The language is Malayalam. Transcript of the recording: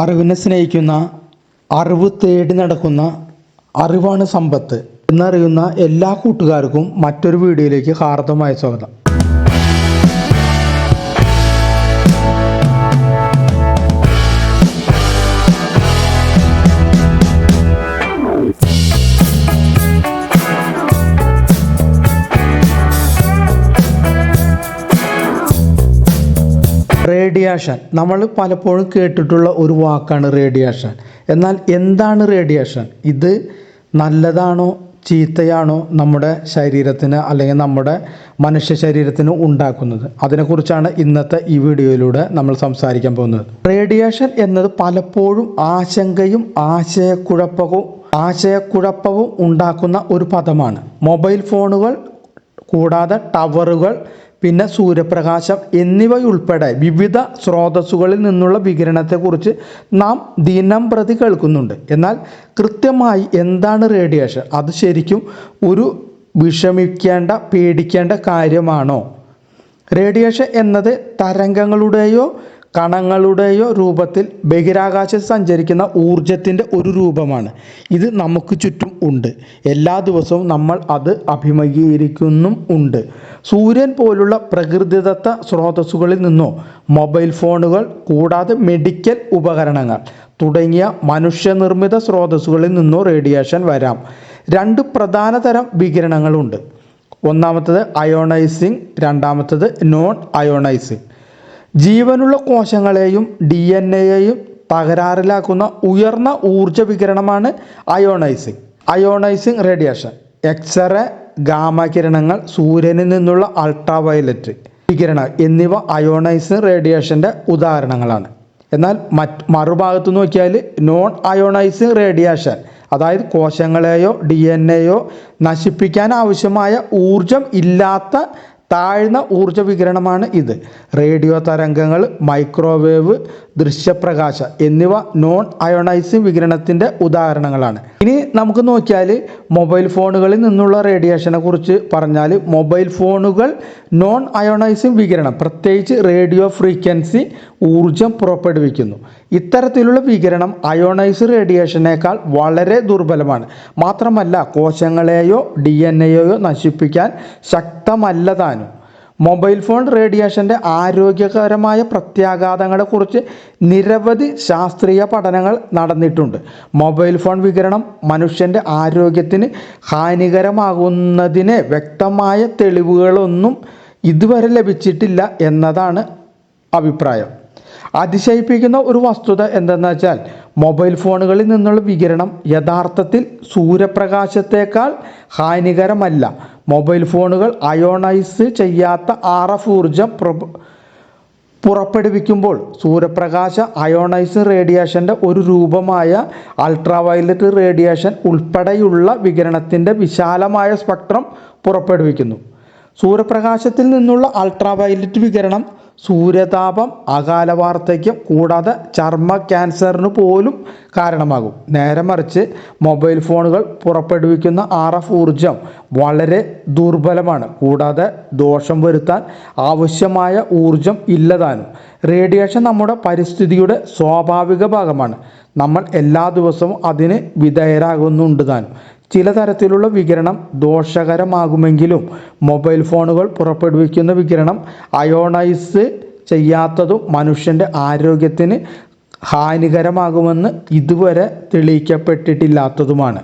അറിവിനെ സ്നേഹിക്കുന്ന അറിവ് തേടി നടക്കുന്ന അറിവാണ് സമ്പത്ത് എന്നറിയുന്ന എല്ലാ കൂട്ടുകാർക്കും മറ്റൊരു വീഡിയോയിലേക്ക് ഹാർദമായ സ്വാഗതം. റേഡിയേഷൻ നമ്മൾ പലപ്പോഴും കേട്ടിട്ടുള്ള ഒരു വാക്കാണ് റേഡിയേഷൻ എന്നാൽ എന്താണ് റേഡിയേഷൻ ഇത് നല്ലതാണോ ചീത്തയാണോ നമ്മുടെ ശരീരത്തിന് അല്ലെങ്കിൽ നമ്മുടെ മനുഷ്യ ശരീരത്തിന് ഉണ്ടാക്കുന്നത്? അതിനെക്കുറിച്ചാണ് ഇന്നത്തെ ഈ വീഡിയോയിലൂടെ നമ്മൾ സംസാരിക്കാൻ പോകുന്നത്. റേഡിയേഷൻ എന്നത് പലപ്പോഴും ആശങ്കയും ആശയക്കുഴപ്പവും ആശയക്കുഴപ്പവും ഉണ്ടാക്കുന്ന ഒരു പദമാണ്. മൊബൈൽ ഫോണുകൾ കൂടാതെ ടവറുകൾ പിന്നെ സൂര്യപ്രകാശം എന്നിവയുൾപ്പെടെ വിവിധ സ്രോതസ്സുകളിൽ നിന്നുള്ള വികിരണത്തെക്കുറിച്ച് നാം ദിനം പ്രതി കേൾക്കുന്നുണ്ട്. എന്നാൽ കൃത്യമായി എന്താണ് റേഡിയേഷൻ? അത് ശരിക്കും ഒരു വിഷമിക്കേണ്ട പേടിക്കേണ്ട കാര്യമാണോ? റേഡിയേഷൻ എന്നത് തരംഗങ്ങളുടെയോ കണങ്ങളുടെയോ രൂപത്തിൽ ബഹിരാകാശത്ത് സഞ്ചരിക്കുന്ന ഊർജത്തിന്റെ ഒരു രൂപമാണ്. ഇത് നമുക്ക് ചുറ്റും ഉണ്ട്. എല്ലാ ദിവസവും നമ്മൾ അത് അഭിമുഖീകരിക്കുന്നും ഉണ്ട്. സൂര്യൻ പോലുള്ള പ്രകൃതിദത്ത സ്രോതസ്സുകളിൽ നിന്നോ മൊബൈൽ ഫോണുകൾ കൂടാതെ മെഡിക്കൽ ഉപകരണങ്ങൾ തുടങ്ങിയ മനുഷ്യനിർമ്മിത സ്രോതസ്സുകളിൽ നിന്നോ റേഡിയേഷൻ വരാം. രണ്ട് പ്രധാന തരം വികിരണങ്ങളുണ്ട്. ഒന്നാമത്തത് അയോണൈസിങ് രണ്ടാമത്തത് നോൺ അയോണൈസിങ്. ജീവനുള്ള കോശങ്ങളെയും ഡി എൻ എയെയും തകരാറിലാക്കുന്ന ഉയർന്ന ഊർജ വികിരണമാണ് ionising. Ionising radiation. X-ray gamma കിരണങ്ങൾ സൂര്യനിൽ നിന്നുള്ള അൾട്രാവയലറ്റ് വികിരണം എന്നിവ അയോണൈസിങ് റേഡിയേഷന്റെ ഉദാഹരണങ്ങളാണ്. എന്നാൽ മറ്റ് മറുഭാഗത്ത് നോക്കിയാൽ നോൺ അയോണൈസിങ് റേഡിയേഷൻ അതായത് കോശങ്ങളെയോ ഡി എൻ എയോ നശിപ്പിക്കാൻ ആവശ്യമായ ഊർജം ഇല്ലാത്ത താഴ്ന്ന ഊർജ വികിരണമാണ് ഇത്. റേഡിയോ തരംഗങ്ങൾ മൈക്രോവേവ് ദൃശ്യപ്രകാശ എന്നിവ നോൺ അയോണൈസിംഗ് വികിരണത്തിന്റെ ഉദാഹരണങ്ങളാണ്. ഇനി നമുക്ക് നോക്കിയാൽ മൊബൈൽ ഫോണുകളിൽ നിന്നുള്ള റേഡിയേഷനെ കുറിച്ച് പറഞ്ഞാൽ മൊബൈൽ ഫോണുകൾ നോൺ അയോണൈസിംഗ് വികിരണം പ്രത്യേകിച്ച് റേഡിയോ ഫ്രീക്വൻസി ഊർജം പുറപ്പെടുവിക്കുന്നു. ഇത്തരത്തിലുള്ള വികിരണം അയോണൈസ് റേഡിയേഷനേക്കാൾ വളരെ ദുർബലമാണ്. മാത്രമല്ല കോശങ്ങളെയോ ഡി എൻ നശിപ്പിക്കാൻ ശക്തമല്ല താനും മൊബൈൽ ഫോൺ റേഡിയേഷന്റെ ആരോഗ്യകരമായ പ്രത്യാഘാതങ്ങളെക്കുറിച്ച് നിരവധി ശാസ്ത്രീയ പഠനങ്ങൾ നടന്നിട്ടുണ്ട്. മൊബൈൽ ഫോൺ വികരണം മനുഷ്യന്റെ ആരോഗ്യത്തിന് ഹാനികരമാകുന്നതിന് വ്യക്തമായ തെളിവുകളൊന്നും ഇതുവരെ ലഭിച്ചിട്ടില്ല എന്നതാണ് അഭിപ്രായം. അതിശയിപ്പിക്കുന്ന ഒരു വസ്തുത എന്തെന്ന് വെച്ചാൽ മൊബൈൽ ഫോണുകളിൽ നിന്നുള്ള വികിരണം യഥാർത്ഥത്തിൽ സൂര്യപ്രകാശത്തേക്കാൾ ഹാനികരമല്ല. മൊബൈൽ ഫോണുകൾ അയോണൈസ് ചെയ്യാത്ത ആർ എഫ് ഊർജം പുറപ്പെടുവിക്കുമ്പോൾ സൂര്യപ്രകാശ അയോണൈസ് റേഡിയേഷന്റെ ഒരു രൂപമായ അൾട്രാവയലറ്റ് റേഡിയേഷൻ ഉൾപ്പെടെയുള്ള വികിരണത്തിന്റെ വിശാലമായ സ്പെക്ട്രം പുറപ്പെടുവിക്കുന്നു. സൂര്യപ്രകാശത്തിൽ നിന്നുള്ള അൾട്രാ വയലറ്റ് വികിരണം സൂര്യതാപം അകാല വാർദ്ധക്യം കൂടാതെ ചർമ്മ ക്യാൻസറിന് പോലും കാരണമാകും. നേരെ മറിച്ച് മൊബൈൽ ഫോണുകൾ പുറപ്പെടുവിക്കുന്ന ആർ എഫ് ഊർജം വളരെ ദുർബലമാണ്. കൂടാതെ ദോഷം വരുത്താൻ ആവശ്യമായ ഊർജം ഇല്ലതാനും. റേഡിയേഷൻ നമ്മുടെ പരിസ്ഥിതിയുടെ സ്വാഭാവിക ഭാഗമാണ്. നമ്മൾ എല്ലാ ദിവസവും അതിന് വിധേയരാകുന്നുണ്ട് താനും. ചില തരത്തിലുള്ള വികിരണം ദോഷകരമാകുമെങ്കിലും മൊബൈൽ ഫോണുകൾ പുറപ്പെടുവിക്കുന്ന വികിരണം അയോണൈസ് ചെയ്യാത്തതും മനുഷ്യന്റെ ആരോഗ്യത്തിന് ഹാനികരമാകുമെന്ന് ഇതുവരെ തെളിയിക്കപ്പെട്ടിട്ടില്ലാത്തതുമാണ്.